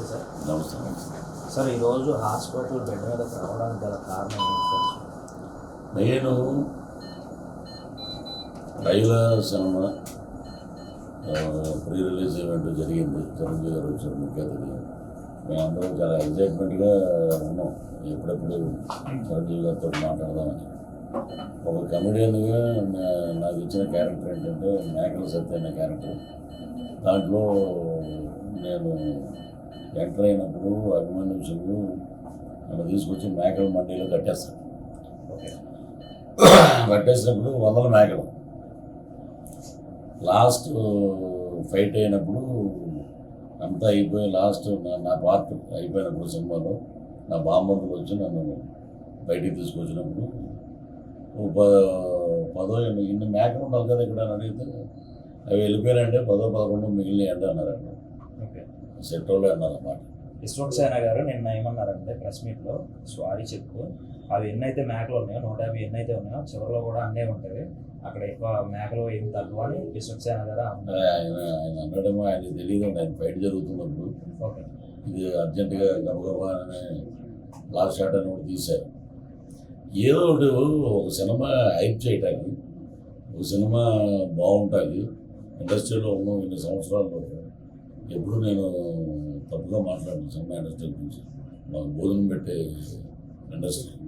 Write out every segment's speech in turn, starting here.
నమస్తే సార్. నమస్తే సార్ ఈరోజు హాస్పిటల్ బెడ్ మీద రావడానికి గల కారణం ఏంటి నేను రైలా సినిమా ప్రీ రిలీజ్ ఈవెంట్ జరిగింది. చిరంజీవి గారు వచ్చారు ముఖ్య అతిథిగా మేమందరం చాలా ఎగ్జైట్మెంట్గా ఉన్నాం. ఎప్పుడెప్పుడు చిరంజీవి గారితో మాట్లాడదామని. ఒక కమెడియన్గా నా- నాకు ఇచ్చిన క్యారెక్టర్ ఏంటంటే మేకల సత్య అనే క్యారెక్టర్. దాంట్లో నేను ఎంటర్ అయినప్పుడు అభిమానించులు నన్ను తీసుకొచ్చి మేకల మండీలో కట్టేస్తాను ఓకే. కట్టేసినప్పుడు వందల మేకలు. లాస్ట్ ఫైట్ అయినప్పుడు అంతా అయిపోయి లాస్ట్ నా పార్ట్ అయిపోయినప్పుడు సినిమాలో నా బామ్మర్దులు వచ్చి నన్ను బయటికి తీసుకొచ్చినప్పుడు పదో ఇన్ని మేకలు ఉండాలి కదా ఇక్కడ అని అడిగితే అవి వెళ్ళిపోయారంటే పదో పదకొండు మిగిలినాయి అంటే అన్నారండి ఓకే సెట్ వాళ్ళు అన్నారు అన్నమాట విశ్వక్ సేన గారు నిన్న ఏమన్నారంటే ప్రెస్ మీట్లో సారీ చెప్పు. అవి ఎన్నైతే మేకలు ఉన్నాయో నూట యాభై ఎన్నైతే ఉన్నాయో చివరిలో కూడా అన్నే ఉంటాయి అక్కడ ఎక్కువ మేకలు ఏం తక్కువ అని విశ్వక్ సేన గారు ఆయన ఆయన అనడమో ఆయనకి తెలియదు ఆయన ఫైట్ జరుగుతున్నప్పుడు. ఓకే. ఇది అర్జెంటుగా గబగబా అని లాస్ట్ షాట్ అని ఒకటి తీశారు. ఏదో ఒకటి ఒక సినిమా హైప్ చేయటానికి ఒక సినిమా బాగుంటుంది ఇండస్ట్రీలో ఉన్న ఇన్ని సంవత్సరాల్లో. ఎప్పుడు నేను తప్పుగా మాట్లాడను సినిమా ఇండస్ట్రీ గురించి. మాకు భోజనం పెట్టే ఇండస్ట్రీ.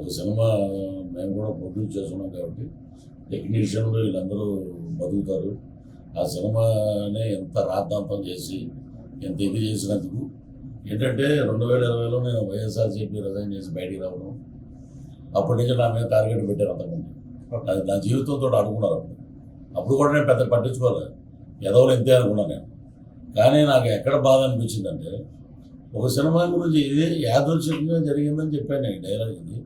ఒక సినిమా మేము కూడా ప్రొడ్యూస్ చేస్తున్నాం కాబట్టి టెక్నీషియన్లు వీళ్ళందరూ బతుకుతారు. ఆ సినిమానే ఎంత రాద్ధాంతం చేసి ఎంత ఇది చేసినందుకు. ఏంటంటే రెండు వేల ఇరవైలో నేను వైఎస్ఆర్సీపీ రిజైన్ చేసి బయటికి రావడం. అప్పటి నుంచి నా మీద టార్గెట్ పెట్టారు అంతకుముందు. అది నా జీవితంతో ఆడుకున్నారు అప్పుడు. అప్పుడు కూడా నేను పెద్ద పట్టించుకోలేదు. ఎదవలు ఎంతే అనుకున్నాను నేను. కానీ నాకు ఎక్కడ బాధ అనిపించిందంటే ఒక సినిమా గురించి ఇది యాదృచ్ఛికంగా జరిగిందని చెప్పాను నేను డైలాగ్ ఇది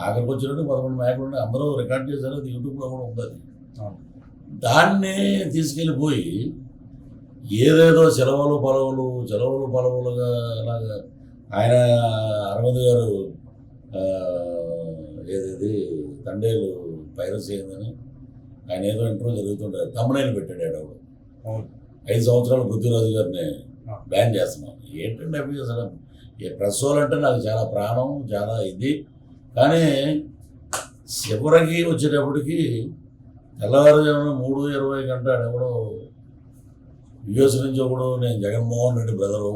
ఆఖరికి వచ్చినట్టు పదకొండు మేకలు ఉన్నాయి అందరూ రికార్డ్ చేశారు అది యూట్యూబ్లో కూడా ఉంది దాన్ని తీసుకెళ్ళిపోయి ఏదేదో సెలవులు పొలవులు సెలవులు పొలవులుగా అలాగా ఆయన అరవింద్ గారు ఏదేది తండేలు పైరసీ అయిందని ఆయన ఏదో ఇంటర్వ్యూ జరుగుతుండే తమ్ముడైన పెట్టాడు ఆడవాడు ఐదు సంవత్సరాలు పృథ్వీరాజు గారిని బ్యాన్ చేస్తున్నాం. ఏంటంటే అవి అసలు ఈ ప్రెస్ అంటే నాకు చాలా ప్రాణం చాలా ఇది. కానీ చివరికి వచ్చేటప్పటికి తెల్లవారుజామున మూడు ఇరవై గంట ఎవడో యుఎస్ నుంచి ఒకడు నేను జగన్మోహన్ రెడ్డి బ్రదరు.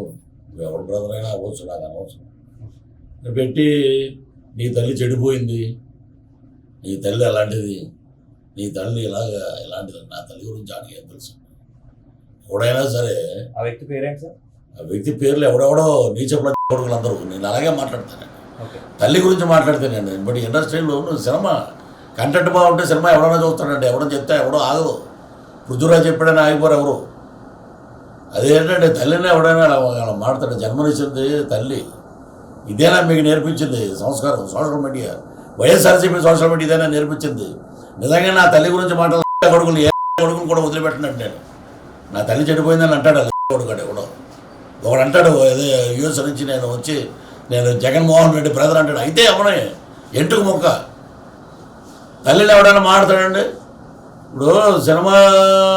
ఎవరు బ్రదర్ అయినా అవ్వచ్చు నాకు అనవసరం. పెట్టి నీ తల్లి చెడిపోయింది. నీ తల్లి అలాంటిది. నీ తల్లి ఇలాగా ఇలాంటిది. నా తల్లి గురించి ఆడికి ఏం తెలుసు? ఎవడైనా సరే ఆ వ్యక్తి పేరేంటి సార్? ఆ వ్యక్తి పేర్లు ఎవడెవడో నీచపడ కొడుకులు అందరూ నేను అలాగే మాట్లాడతాను. తల్లి గురించి మాట్లాడతానండి బట్ ఇండస్ట్రీలో సినిమా కంటెంట్ బాగుంటే సినిమా ఎవడన్నా చూస్తాడండి. ఎవడో చెప్తే ఎవడో ఆగదు. పృథ్వీరాజ్ చెప్పాడని ఆగిపోరు ఎవరు. అదేంటంటే తల్లిని ఎవడైనా మాట్లాడు జన్మనిచ్చింది తల్లి. ఇదేనా మీకు నేర్పించింది? సంస్కారం social media. YSRCP social media ఇదేనా నేర్పించింది? నిజంగా నా తల్లి గురించి మాట్లాడే కొడుకులు ఏ కొడుకులు కూడా వదిలిపెట్టినట్టు నేను. నా తల్లి చెడిపోయిందని అంటాడు ఆ కొడుకాడు ఎవడో. ఒకడు అంటాడు అదే యూఎస్ నుంచి నేను వచ్చి నేను జగన్మోహన్ రెడ్డి బ్రదర్ అంటాడు అయితే ఎవడే ఎంటుకు మొక్క? తల్లిని ఎవడైనా మాడతాడండి ఇప్పుడు సినిమా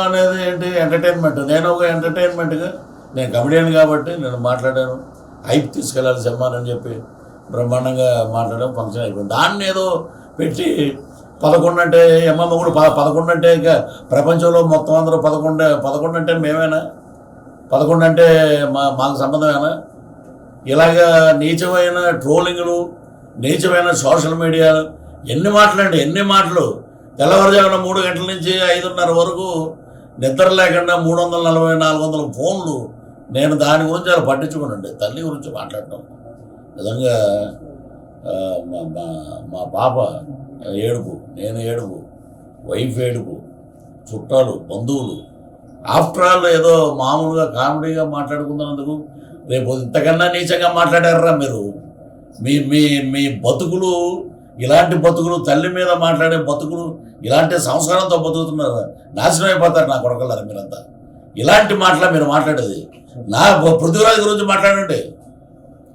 అనేది ఏంటి? ఎంటర్టైన్మెంట్ నేను ఒక ఎంటర్టైన్మెంట్గా నేను కమెడియన్ కాబట్టి నేను మాట్లాడాను. హైప్ తీసుకెళ్ళాలి సినిమాని అని చెప్పి బ్రహ్మాండంగా మాట్లాడడం ఫంక్షన్ అయిపోయింది. దాన్ని ఏదో పెట్టి పదకొండు అంటే ఎమ్మమ్మ కూడా పద పదకొండు అంటే ఇంకా ప్రపంచంలో మొత్తం అందరూ పదకొండు పదకొండు అంటే మేమేనా? పదకొండు అంటే మా మాకు సంబంధమేనా? ఇలాగా నీచమైన ట్రోలింగ్లు నీచమైన సోషల్ మీడియా ఎన్ని మాటలండి ఎన్ని మాటలు. తెల్లవారుజామున మూడు గంటల నుంచి ఐదున్నర వరకు నిద్ర లేకుండా మూడు వందల నలభై నాలుగు వందల ఫోన్లు నేను దాని గురించి అలా పట్టించుకోనండి తల్లి గురించి మాట్లాడటం. నిజంగా మా మా మా పాప ఏడుపు నేను ఏడుపు వైఫ్ ఏడుపు చుట్టాలు బంధువులు. ఆఫ్టర్ ఆల్ ఏదో మామూలుగా కామెడీగా మాట్లాడుకున్నందుకు రేపు ఇంతకన్నా నీచంగా మాట్లాడారా మీరు. మీ మీ మీ బతుకులు ఇలాంటి బతుకులు తల్లి మీద మాట్లాడే బతుకులు ఇలాంటి సంస్కారంతో బతుకుతున్నారు? నాశనం అయిపోతారు నా కొడకల్లారా మీరంతా. ఇలాంటి మాటల మీరు మాట్లాడేది. నా పృథ్వీరాజ్ గురించి మాట్లాడండి.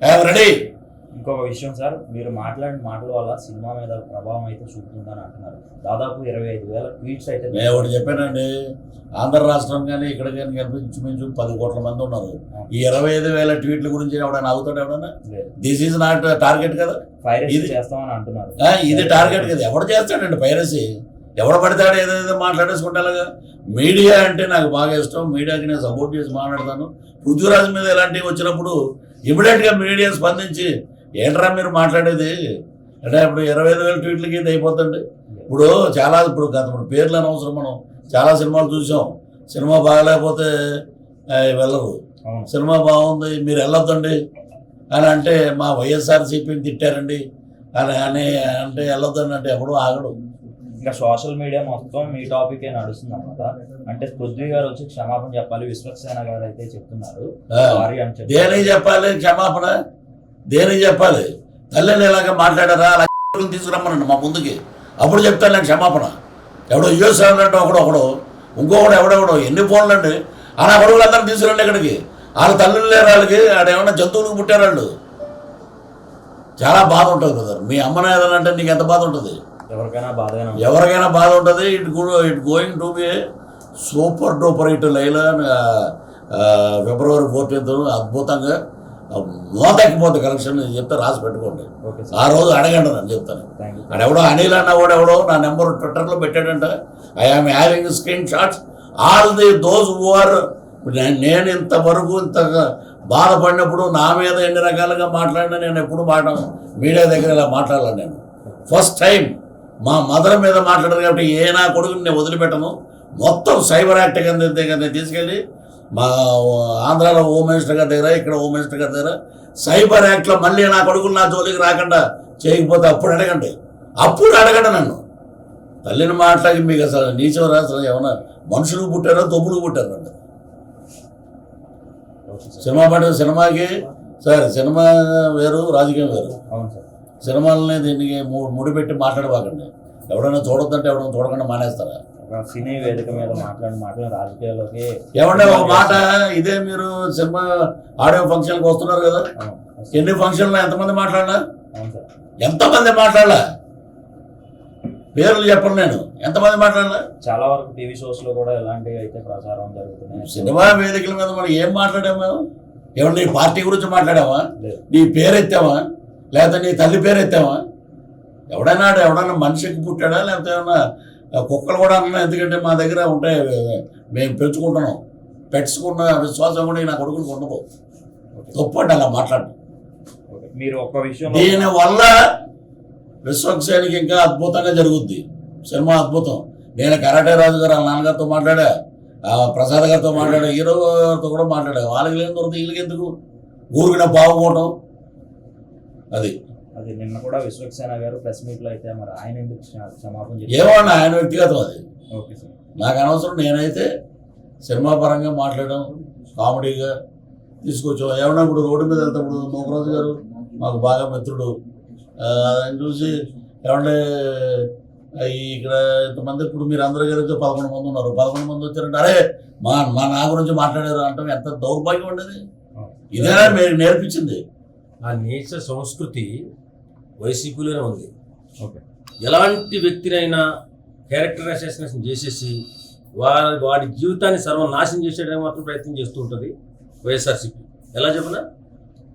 ఐఎమ్ రెడీ ఇంకొక విషయం సార్ మీరు మాట్లాడిన మాటల వల్ల సినిమా మీద ప్రభావం అయితే చూపుతుందని అంటున్నారు. దాదాపు ఇరవై ఐదు వేల ట్వీట్స్ అయితే నేను ఒకటి చెప్పానండి. ఆంధ్ర రాష్ట్రం కానీ ఇక్కడ కానీ కనిపించుమించు పది కోట్ల మంది ఉన్నారు. ఈ ఇరవై ఐదు వేల ట్వీట్ల గురించి ఎవడైనా అవుతాడు ఎవడన్నా? దిస్ ఈజ్ నాట్ టార్గెట్ కదా? ఇది- చేస్తామని అంటున్నారు. ఇది టార్గెట్ కదా. ఎవడు చేస్తాడండి పైరసీ ఎవడు పడతాడు ఏదేదో మాట్లాడేసుకుంటాగా మీడియా అంటే నాకు బాగా ఇష్టం. మీడియాకి నేను సపోర్ట్ చేసి మాట్లాడతాను. పృథ్వీరాజ్ మీద ఇలాంటివి వచ్చినప్పుడు ఇమీడియట్గా మీడియా స్పందించి ఏంట్రా మీరు మాట్లాడేది? అంటే ఇప్పుడు ఇరవై ఐదు వేల ట్వీట్లకి ఇది అయిపోతుంది ఇప్పుడు చాలా ఇప్పుడు గత ఇప్పుడు పేర్లు అనవసరం మనం. చాలా సినిమాలు చూసాం. సినిమా బాగలేకపోతే వెళ్ళరు. సినిమా బాగుంది మీరు వెళ్ళొద్దండి. అని అంటే మా వైఎస్ఆర్సీపీని తిట్టారండి. అని అని అంటే వెళ్ళొద్దండి అంటే ఎప్పుడూ ఆగడు. ఇంకా సోషల్ మీడియా మొత్తం మీ టాపిక్ నడుస్తుంది అనమాట అంటే పృథ్వీ గారు వచ్చి క్షమాపణ చెప్పాలి. విశ్వక్సేన గారు అయితే చెప్తున్నారు. సారీ అని చెప్పాలి క్షమాపణ? దేనికి చెప్పాలి? తల్లిని ఇలాగ మాట్లాడారా? అలా తీసుకురమ్మనండి మా ముందుకి. అప్పుడు చెప్తాను నేను క్షమాపణ. ఎవడో యుఎస్ అంటే ఒకడు ఒకడు. ఇంకొకడు ఎవడెవడో. ఎన్ని ఫోన్లు అండి? ఆ నా కొడుకులు అందరిని తీసుకురండి ఇక్కడికి. వాళ్ళ తల్లులు లేరు వాళ్ళకి. ఆడ ఏమన్నా జంతువులకు పుట్టారు వాళ్ళు. చాలా బాధ ఉంటుంది బ్రదర్. మీ అమ్మని ఏదైనా అంటే నీకు ఎంత బాధ ఉంటుంది? ఎవరికైనా ఉంటుంది. ఎవరికైనా బాధ ఉంటుంది. It it going to be super duper hit Laila February fourteenth అద్భుతంగా మోతకపోతే కలెక్షన్ చెప్తే రాసి పెట్టుకోండి. ఆ రోజు అడగండి నేను చెప్తాను. ఆడెవడో అనిల్ అన్న కూడా ఎవడో నా నెంబర్ ట్విట్టర్లో పెట్టాడంట. I am having screenshots all the those who are నేను ఇంతవరకు ఇంత బాధపడినప్పుడు నా మీద ఎన్ని రకాలుగా మాట్లాడినా నేను ఎప్పుడు మాట మీడియా దగ్గర ఇలా మాట్లాడాను నేను. ఫస్ట్ టైం మా మదర్ మీద మాట్లాడారు కాబట్టి ఏ నా కొడుకుని నేను వదిలిపెట్టను. మొత్తం సైబర్ యాక్ట్ కింద తీసుకెళ్ళి మా ఆంధ్రాలో హోమ్ మినిస్టర్ గారి దగ్గర ఇక్కడ హోమ్ మినిస్టర్ గారి దగ్గర సైబర్ యాక్ట్లో మళ్ళీ నా కొడుకులు నా జోలికి రాకుండా చేయకపోతే అప్పుడు అడగండి. అప్పుడు అడగండి నన్ను. తల్లిని మాట్లాడి మీకు అసలు నీచం అసలు ఏమన్నా మనుషులు పుట్టారో తొమ్ముడు పుట్టారు సార్ సినిమా పడే సినిమాకి సరే సినిమా వేరు రాజకీయం వేరు. సినిమాలని దీనికి ముడిపెట్టి మాట్లాడబాకండి. ఎవడైనా చూడొద్దంటే ఎవడైనా చూడకుండా మానేస్తారా? సినీ వేదిక మీద మాట్లాడిన మాటలు రాజకీయాల్లోకి ఏమంటే ఒక మాట ఇదే మీరు సినిమా ఆడియో ఫంక్షన్కి వస్తున్నారు కదా? ఎన్ని ఫంక్షన్లో ఎంతమంది మాట్లాడినా? ఎంతమంది మాట్లాడలా? పేర్లు చెప్పను నేను. ఎంతమంది మాట్లాడలా? చాలా వరకు టీవీ షోస్లో కూడా ఇలాంటివి అయితే ప్రచారం జరుగుతున్నాయి. సినిమా వేదికల మీద మనం ఏం మాట్లాడాము మేము? ఏమన్నా నీ పార్టీ గురించి మాట్లాడామా? లేదు. నీ పేరు ఎత్తామా లేకపోతే నీ తల్లి పేరు ఎత్తామా ఎవడైనా ఎవడన్నా మనిషికి పుట్టాడా లేకపోతే ఏమన్నా కుక్కలు కూడా అన్నా ఎందుకంటే మా దగ్గర ఉంటాయి మేము పెంచుకుంటున్నాం. పెట్టుకున్న విశ్వాసం కూడా నా కొడుకులకు ఉండదు. ఓకే. తప్పండి అలా మాట్లాడు. మీరు ఒక్క విషయం దీనివల్ల విశ్వక్సేనికి ఇంకా అద్భుతంగా జరుగుద్ది. సినిమా అద్భుతం. నేను కరాటే రాజు గారు నాన్నగారితో మాట్లాడా ఆ ప్రసాద్ గారితో మాట్లాడా హీరో గారితో కూడా మాట్లాడా. వాళ్ళకి లేని దొరికితే వీళ్ళకి ఎందుకు? ఊరికిన బాగుపోవటం అది. అది నిన్న కూడా విశ్వక్సేన గారు ప్రెస్ మీట్లో అయితే మరి ఆయన ఎందుకు క్ష- క్షమాపణ ఏమన్నా ఆయన వ్యక్తిగతం అది. Okay sir. నాకు అనవసరం నేనైతే సినిమా పరంగా మాట్లాడడం కామెడీగా తీసుకొచ్చాం. ఏమన్నా ఇప్పుడు రోడ్డు మీద వెళ్తాప్పుడు నూకరాజు గారు మాకు బాగా మిత్రుడు. ఆయన చూసి ఏమంటే ఇక్కడ ఇంతమంది ఇప్పుడు మీరు అందరూ కలిగితే పదకొండు మంది ఉన్నారు. పదకొండు మంది వచ్చారంటే అరే మా మా నా గురించి మాట్లాడారు అంటే ఎంత దౌర్భాగ్యం ఉండేది ఇదేనా మీరు నేర్పించింది? ఆ నీచ సంస్కృతి వైసీపీలోనే ఉంది. ఓకే. ఎలాంటి వ్యక్తినైనా క్యారెక్టర్ అసాసినేషన్ చేసేసి వారి వాడి జీవితాన్ని సర్వనాశనం చేసేయడానికి మాత్రం ప్రయత్నం చేస్తూ ఉంటుంది వైఎస్ఆర్సీపీ. ఎలా చెప్పనా?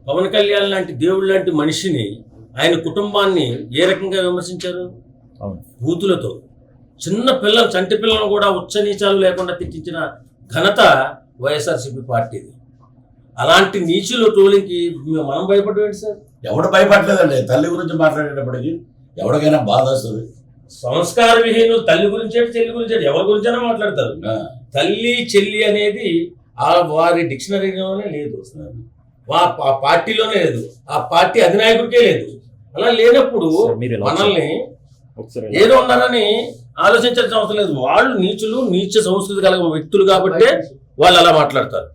పవన్ కళ్యాణ్ లాంటి దేవుడు లాంటి మనిషిని ఆయన కుటుంబాన్ని ఏ రకంగా విమర్శించారు? బూతులతో. చిన్న పిల్లలు చంటి పిల్లలను కూడా ఉచ్చ నీచాలు లేకుండా తిట్టించిన ఘనత వైఎస్ఆర్సీపీ పార్టీది. అలాంటి నీచులు ట్రోలింగ్కి మనం భయపడవేంటి సార్? ఎవడు భయపడలేదండి. తల్లి గురించి మాట్లాడేటప్పటికి ఎవరికైనా బాధ వస్తుంది. సంస్కార విహీనులు తల్లి గురించి చెల్లి గురించి ఎవరి గురించైనా మాట్లాడతారు. తల్లి చెల్లి అనేది ఆ వారి డిక్షనరీలోనే లేదు. వా ఆ పార్టీలోనే లేదు. ఆ పార్టీ అధినాయకుడికే లేదు. అలా లేనప్పుడు మనల్ని ఒకసారి ఏదో ఉన్నారని ఆలోచించాల్సిన అవసరం లేదు. వాళ్ళు నీచులు నీచ సంస్కృతి కలిగిన వ్యక్తులు కాబట్టే వాళ్ళు అలా మాట్లాడతారు.